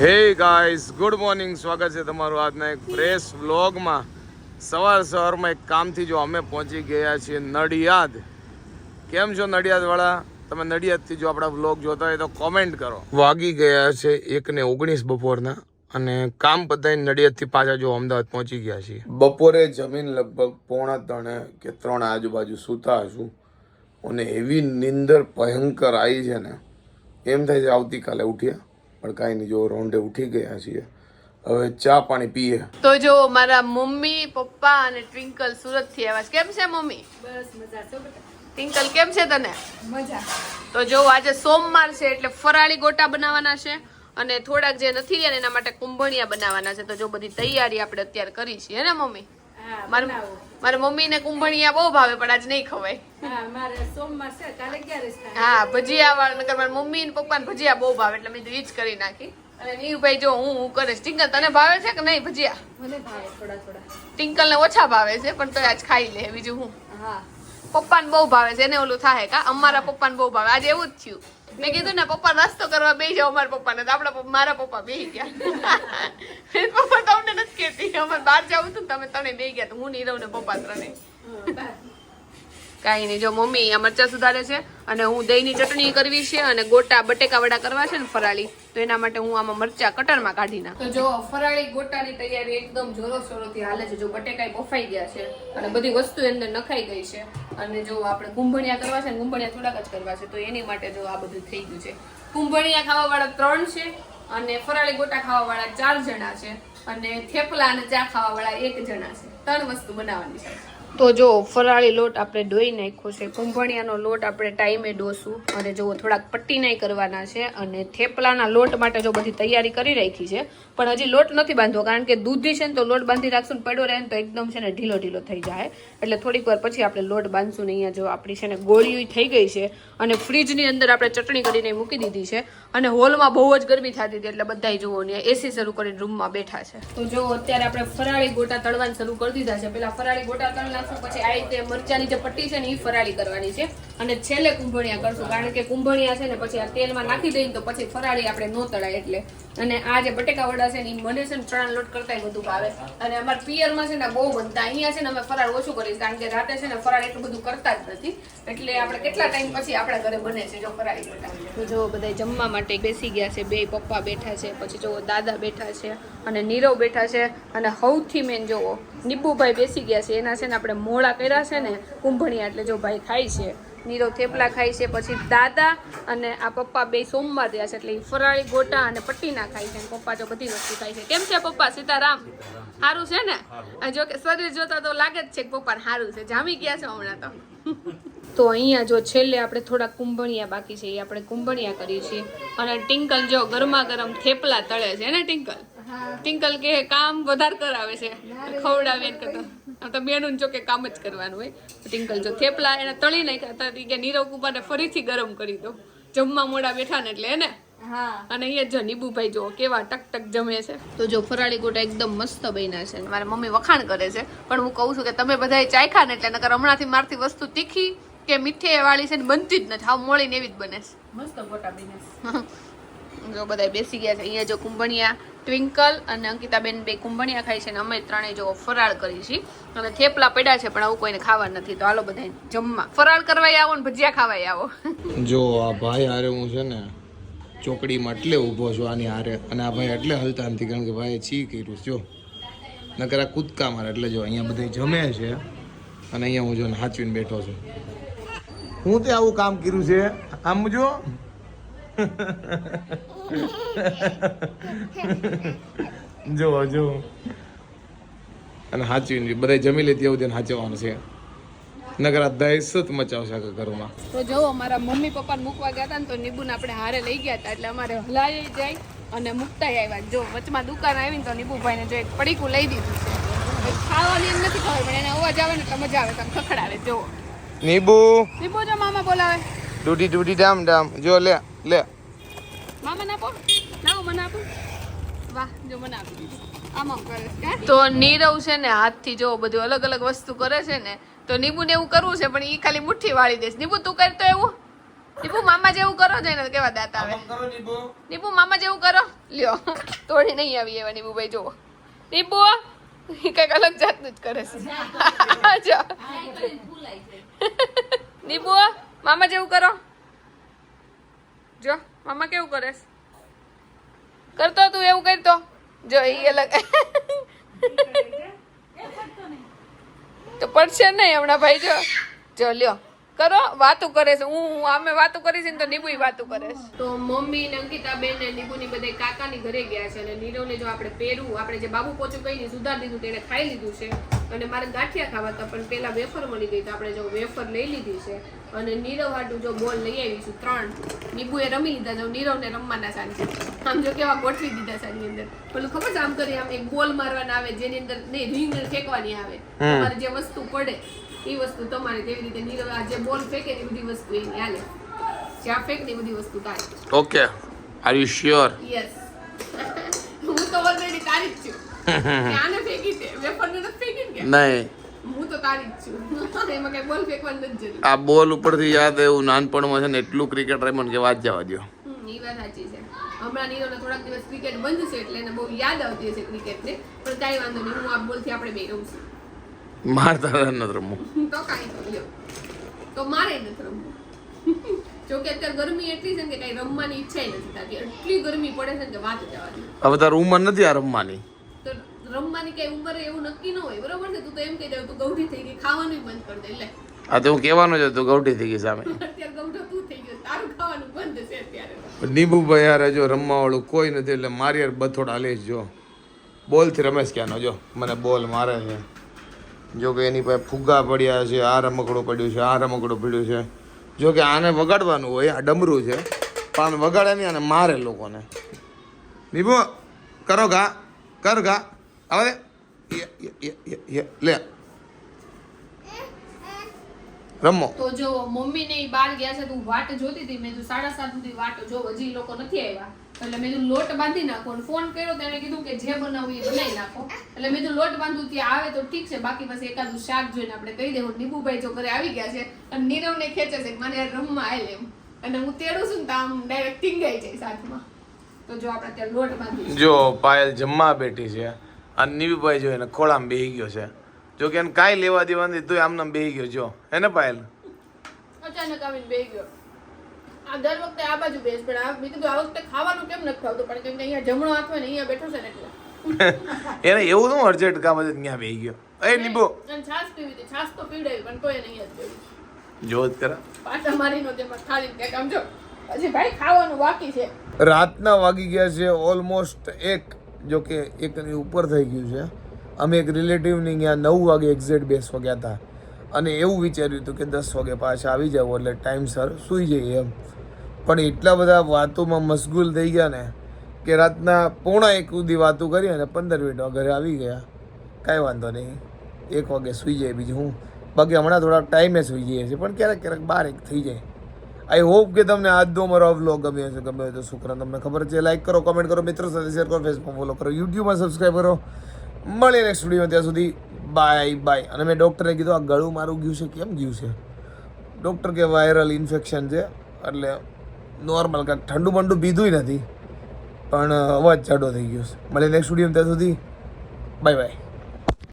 હે guys good morning. સ્વાગત છે તમારું આજના એક ફ્રેશ વ્લોગમાં સવાર સવારમાં એક કામથી જો અમે પહોંચી ગયા છીએ નડિયાદ. કેમ છો નડિયાદવાળા? તમે નડિયાદથી જો આપણા વ્લોગ જોતા હોય તો કોમેન્ટ કરો. વાગી ગયા છે એકને ઓગણીસ બપોરના અને કામ બધાય નડિયાદથી પાછા જો અમદાવાદ પહોંચી ગયા છીએ. બપોરે જમીન લગભગ પોણા ત્રણે કે ત્રણ આજુબાજુ સૂતા હશું અને એવી નિંદર ભયંકર આવી છે ને. એમ થાય છે આવતીકાલે ઉઠ્યા. પણ કાંઈ નહીં જો રોંડે ઉઠી ગયા છીએ. હવે ચા પાણી પીએ. તો જો મારા મમ્મી પપ્પા અને ટ્વિંકલ સુરતથી આવ્યા કેમ છે મમ્મી? બસ મજા છો બેટા ટ્વિંકલ કેમ છે તને? મજા. તો જો આજે સોમવાર છે એટલે ફરાળી ગોટા બનાવવાના છે અને થોડાક જે નથી રહ્યા એના માટે કુંભણિયા બનાવવાના છે. તો જો બધી તૈયારી આપણે અત્યારે કરી છીએ ને મમ્મી? મારી મમ્મી ને કુંભણિયા બહુ ભાવે પણ આજ નહીં ખવાય. હા ભજીયા વાળા નકર મારી મમ્મી ને પપ્પા ને ભજીયા બહુ ભાવે એટલે મેં રીચ કરી નાખી. અને નીરુભાઈ જો હું હું કરીશ. ટિંકલ તને ભાવે છે કે નહીં ભજીયા? મને ભાવે થોડા થોડા. ટિંકલ ને ઓછા ભાવે છે પણ તો આજ ખાઈ લે બીજું હું. હા. પપ્પાને બહુ ભાવે છે એને ઓલું થાય કા? અમારા પપ્પાને બહુ ભાવે. આજે એવું જ થયું. મેં કીધું ને, પપ્પા નાસ્તો કરવા બેસી જાવ અમારા પપ્પાને. તો આપણા મારા પપ્પા બે ગયા. પપ્પા તમને નથી કહેતી. અમારે બહાર જવું હતું તમે ત્રણે બે ગયા. તો હું નીરવ ને પપ્પા ત્રણે. કાંઈ નહીં. જો મમ્મી આ મરચા સુધારે છે અને હું દહીંની ચટણી કરવી છે અને ગોટા બટેકા વડા કરવા છે ને ફરાળી, તો એના માટે હું આમાં મરચા કટરમાં કાઢી તો જો ફરાળી ગોટાની તૈયારી એકદમ જોરો શોરોથી હાલે છે. જો બટેકા બફાઈ ગયા છે અને બધી વસ્તુ અંદર નખાઈ ગઈ છે. અને જો આપણે કુંભણિયા કરવા છે ને, કુંભણિયા થોડાક જ કરવા છે, તો એની માટે જો આ બધું થઈ ગયું છે. કુંભણિયા ખાવા વાળા ત્રણ છે અને ફરાળી ગોટા ખાવા વાળા ચાર જણા છે અને થેપલા અને ચા ખાવા વાળા એક જણા છે. ત્રણ વસ્તુ બનાવવાની છે. તો જો ફરાળી લોટ આપણે ડોઈ નાખ્યો છે, કુંભણિયાનો લોટ આપણે ટાઈમે ડોસું અને જો થોડાક પટ્ટી નહીં કરવાના છે અને થેપલાના લોટ માટે જો બધી તૈયારી કરી રાખી છે, પણ હજી લોટ નથી બાંધવો, કારણ કે દૂધી છે ને તો લોટ બાંધી રાખશું ને પડ્યો રહે ને તો એકદમ છે ને ઢીલો ઢીલો થઈ જાય. એટલે થોડીક વાર પછી આપણે લોટ બાંધશું ને અહીંયા જો આપણી છે ને ગોળીઓ થઈ ગઈ છે અને ફ્રીજની અંદર આપણે ચટણી કરીને મૂકી દીધી છે. અને હોલમાં બહુ જ ગરમી થતી હતી, એટલે બધાય જુઓ ને એસી શરૂ કરીને રૂમમાં બેઠા છે. તો જો અત્યારે આપણે ફરાળી ગોટા તળવાનું શરૂ કરી દીધા છે. પેલા ફરાળી ગોટા તળ નાખશું પછી આ રીતે મરચાની જે પટ્ટી છે ને એ ફરાળી કરવાની છે. અને છેલ્લે કુંભણિયા કરશું, કારણ કે કુંભણિયા છે ને પછી આ તેલમાં નાખી દઈએ તો પછી ફરાળી આપણે નો તળાય એટલે. અને આ જે બટેકા વડા છે ને એ મને છે ને ચણા લોટ કરતા બધું ભાવે. અને અમારા પિયરમાં છે ને બહુ બનતા. અહીંયા છે ને અમે ફરાળ ઓછું કરીશ કારણ કે રાતે છે ને ફરાળ એટલું બધું કરતા જ નથી. એટલે આપણે કેટલા ટાઈમ પછી આપણા ઘરે બને છે જો ફરાળી તો જો બધા જમવા માટે બેસી ગયા છે, બે પપ્પા બેઠા છે, પછી જો દાદા બેઠા છે, અને નીરવ બેઠા છે, અને સૌથી મેન જોવો નીબુભાઈ બેસી ગયા છે. એના છે ને આપણે મોળા કર્યા છે ને કુંભણિયા એટલે જો ભાઈ ખાય છે. નીરવ થેપલા ખાય છે પછી દાદા અને આ પપ્પા બે સોમવાર રહ્યા છે એટલે એ ફરાળી ગોટા અને પટ્ટીના ખાય છે પપ્પા જો બધી વસ્તુ ખાય છે. કેમ છે પપ્પા? સીતારામ? સારું છે ને? જો કે શરીર જોતા તો લાગે જ છે કે પપ્પા સારું છે. જામી ગયા છે હમણાં તો? તો અહીંયા જો છેલ્લે આપણે થોડા કુંભણિયા બાકી છે. એ આપણે કુંભણિયા કરીએ છીએ. અને ટિંકલ જો ગરમા ગરમ થેપલા તળે છે ને ટિંકલ? ટિંકલ કે કામ વધારે કરાવે છે. ખવડાવે ને કરતા આમ તો બેનું જો કે કામ જ કરવાનું હોય. તો ટિંકલ જો થેપલા એને તળી નાખ્યા હતા કે નીરવ કુમારને ફરીથી ગરમ કરી દો. જમવા મોડા બેઠા ને એટલે એને? અને અહીંયા જો નીબુભાઈ જો કેવા ટક ટક જમે છે. તો જો ફરાળી ગોટા એકદમ મસ્ત બન્યા છે. મારા મમ્મી વખાણ કરે છે. પણ હું કહું છું કે તમે બધાએ ચાખ્યા ને એટલે નકર હમણાંથી મારથી વસ્તુ તીખી કે મીઠી વાળી છે ને બનતી જ નથી. હાવ મોળીને એવી જ બને છે. મસ્ત ગોટા બને જો બધા બેસી ગયા છે. અહીંયા જો કુંભણિયા ટ્વિંકલ અને અંકિતાબેન બે કુંભણિયા ખાય છે અને અમે ત્રણેય જો ફરાળ કરી છીએ. અને થેપલા પડ્યા છે, પણ આવું કોઈને ખાવા નથી. તો હાલો બધા જમવા. ફરાળ કરવા આવો ને ભજીયા ખાવા આવો. જો આ ભાઈ હારે હું છે ને ચોકડીમાં એટલે ઊભો છું આની હારે. અને આ ભાઈ એટલે હલતા નથી, કારણ કે ભાઈ છી કર્યું જો. નકર આ કૂદકા મારે એટલે જો અહીંયા બધા જમે છે. અને અહીંયા હું જો હાચવીને બેઠો છું. હું તે આવું કામ કર્યું છે? આમ જો. જો જો અને હાચવીને બધા જમી લેતી આવું તેને હાચવવાનું છે. નગર આ દહેશત મચાવશે કે ઘરમાં. તો જો અમારા મમ્મી પપ્પાને મૂકવા ગયા હતા ને તો નીબુને આપણે હારે લઈ ગયા હતા એટલે અમારે હલાઈ જાય અને મૂકતા આવ્યા જો વચમાં દુકાન આવી ને તો નિબુભાઈને જો એક પડીકું લઈ દીધું છે. ખાવાની એમ નથી ખબર પણ એને અવાજ આવે ને તો મજા આવે. તમે ખખડાવે જો નિબુ. નિબુ જો મામા બોલાવે. ડૂડી ડૂડી ડામ ડામ. જો લે લે. તો નીરવ છે ને હાથથી જો બધું અલગ અલગ વસ્તુ કરે છે ને તો નીબુને એવું કરવું છે પણ એ ખાલી મુઠ્ઠી વાળી દેશ નીબુ તું કરતો એવું. નીપુ મામા જેવું કરો જઈને એને કેવા દાંત આવે. કરો નીપુ મામા જેવું કરો. લ્યો તોડી નહીં આવી એવા નીપુ ભાઈ જુઓ. નીપુ કંઈક અલગ જાતનું જ કરે છે. નીપુ મામા જેવું કરો. જો. મામા કેવું કરે કરતો તું એવું કરતો? જો એ અલગ. તો પડશે નહીં હમણાં ભાઈ, જો. જો લ્યો. કરો, વાતું કરે છે. હું હું આમે વાતું કરી છે ને તો નીબુ વાતું કરે છે. તો મમ્મી ને અંકિતા બેન ને નીબુ ની બધે કાકાની ઘરે ગયા છે અને નીરવ ને જો આપણે પહેરું આપણે જે બાબુ પોચું કહીને સુધાર દીધું તેને ખાઈ લીધું છે. અને મારે ગાંઠિયા ખાવા હતા પણ પહેલાં વેફર મળી ગઈ તો આપણે જો વેફર લઈ લીધી છે. અને નીરવ હાટું જો બોલ લઈ આવીશું ત્રણ. નીબુએ રમી લીધા જો નીરવને રમવાના સાંજે આમ જો કેવા ગોઠવી દીધા સાની અંદર. પેલું ખબર છે આમ કરી આમ એક બોલ મારવાના આવે જેની અંદર નહીં રીંગ ફેંકવાની આવે. તમારે જે વસ્તુ પડે એ વસ્તુ તમારે તેવી રીતે નીરવ આ જે બોલ ફેંકે એ બધી વસ્તુ એની હાલે. જ્યાં ફેંક ને બધી વસ્તુ થાય. Okay are you sure yes હું તો ઓલરેડી તારી જ છું. આને ફેંકી છે વેફર નહીં. હું તો તારી જ છું. એમાં કઈ બોલ ફેંકવાની નથી આ બોલ ઉપરથી યાદ એવું નાનપણમાં છે ને એટલું ક્રિકેટ રમ્યું ને કે વાત જવા દો એ વાત સાચી છે. હમણાં નીરવને થોડાક દિવસ ક્રિકેટ બંધ છે એટલે એને બહુ યાદ આવતી હશે ક્રિકેટને પણ કાંઈ વાંધો નહીં હું આ બોલથી આપણે બે રમશું માર તારે નથી રમવું. તો કાંઈ તો તો મારે નથી રમવું. જોકે અત્યારે ગરમી એટલી છે કે કાંઈ રમવાની ઈચ્છા નથી થતી. એટલી ગરમી પડે છે કે વાત જવા દે હવે તારું ઉંમર નથી આ રમવાની? રમવાની કઈ ઉંમરે એવું નક્કી ન હોય બરોબર ને તું તો એમ કહી દે તું ગૌઠી થઈ ગઈ ખાવાનું બંધ કરી દે એટલે આ તો હું કહેવાનું છે તું ગૌઠી થઈ ગઈ સામે. અત્યારે ગૌઠો તું થઈ ગયો તારું ખાવાનું બંધ છે અત્યારે. નીબુભાઈ યાર જો રમવા વાળું કોઈ નથી એટલે મારી યાર બથોડા લે જો. બોલથી રમેશ ક્યાંનો જો. મને બોલ મારે છે. જો કે એની પાસે ફુગ્ગા પડ્યા છે આ રમકડું પડ્યું છે આ રમકડું પડ્યું છે. જો કે આને વગાડવાનું હોય આ ડમરું છે પણ વગાડે નહીં અને મારે લોકોને. નીબુ કરો ગા કર ઘા. આવે ય. લે રમો તો જો મમ્મી ને બહાર ગયા છે તું વાટ જોતી હતી. મેં તું સાડા સાત સુધી વાટ જો હજી લોકો નથી આવ્યા. એટલે મેં લોટ બાંધી નાખો અને ફોન કર્યો તેને કીધું કે જે બનાવવું એ બનાવી નાખો. એટલે મેં લોટ બાંધું ત્યાં આવે તો ઠીક છે. બાકી બસ એકાદું શાક જોઈને આપણે કહી દેવું. નીબુભાઈ જો ઘરે આવી ગયા છે અને નીરવને ખેંચે છે મને રમવા આવેલ એમ. અને હું તેડું છું ને તો આમ ડાયરેક્ટ ટીંગાઈ જાય સાથમાં. તો જો આપણે ત્યાં લોટ બાંધી જો પાયલ જમવા બેઠી છે. અને નીવીભાઈ જો એને ખોળામાં બેહી ગયો છે. જો કે એને કાંઈ લેવા દેવા નથી તોય આમને આમ બેહી ગયો જો. હે ને પાયલ? અચાનક આવીને બેહી ગયો. આ દર વખતે આ બાજુ બેસ પણ આ મેં કીધું આ વખતે ખાવાનું કેમ નથી ખાવતું? પણ કેમ કે અહીંયા જમણો હાથ હોય ને અહીંયા બેઠો છે ને એટલે. એને એવું શું અર્જન્ટ કામ હતું ત્યાં બેહી ગયો. એ નીબો. છાશ પીવી હતી છાશ તો પીવડાવી પણ તોય નહીં જ જો જ કરા. પાટા મારીનો તેમાં ખાલી કે આમ જો હજી ભાઈ ખાવાનું બાકી છે. રાતના વાગી ગયા છે ઓલમોસ્ટ એક. જો કે એકની ઉપર થઈ ગયું છે. અમે એક રિલેટિવની ત્યાં નવ વાગે એક્ઝેક્ટ બેસવા ગયા હતા. અને એવું વિચાર્યું હતું કે દસ વાગે પાછા આવી જાવ એટલે ટાઈમસર સૂઈ જઈએ એમ. પણ એટલા બધા વાતોમાં મશગુલ થઈ ગયા ને કે રાતના પોણા એક સુધી વાતો કરી અને પંદર મિનિટમાં ઘરે આવી ગયા. કાંઈ વાંધો નહીં. એક વાગે સૂઈ જાય બીજું હું. બાકી હમણાં થોડાક ટાઈમે સૂઈ જઈએ છીએ, પણ ક્યારેક ક્યારેક બાર એક થઈ જાય. આઈ હોપ કે તમને આજનો અમારો વ્લોગ ગમ્યો હશે, ગમ્યો તો શુક્રાન તમને ખબર છે. લાઈક કરો કમેન્ટ કરો, મિત્રો સાથે શેર કરો ફેસબુક ફોલો કરો યુટ્યુબમાં સબસ્ક્રાઈબ કરો. મળીએ નેક્સ્ટ વિડીયોમાં ત્યાં સુધી બાય બાય અને મેં ડૉક્ટરે કીધું, આ ગળું મારું ગયું છે, કેમ ગયું છે? ડૉક્ટર કે વાયરલ ઇન્ફેક્શન છે, એટલે નોર્મલ કાંઈક ઠંડુ બંડુ પીધું નથી, પણ અવાજ જાડો થઈ ગયો છે. મળીએ નેક્સ્ટ વિડીયોમાં ત્યાં સુધી બાય બાય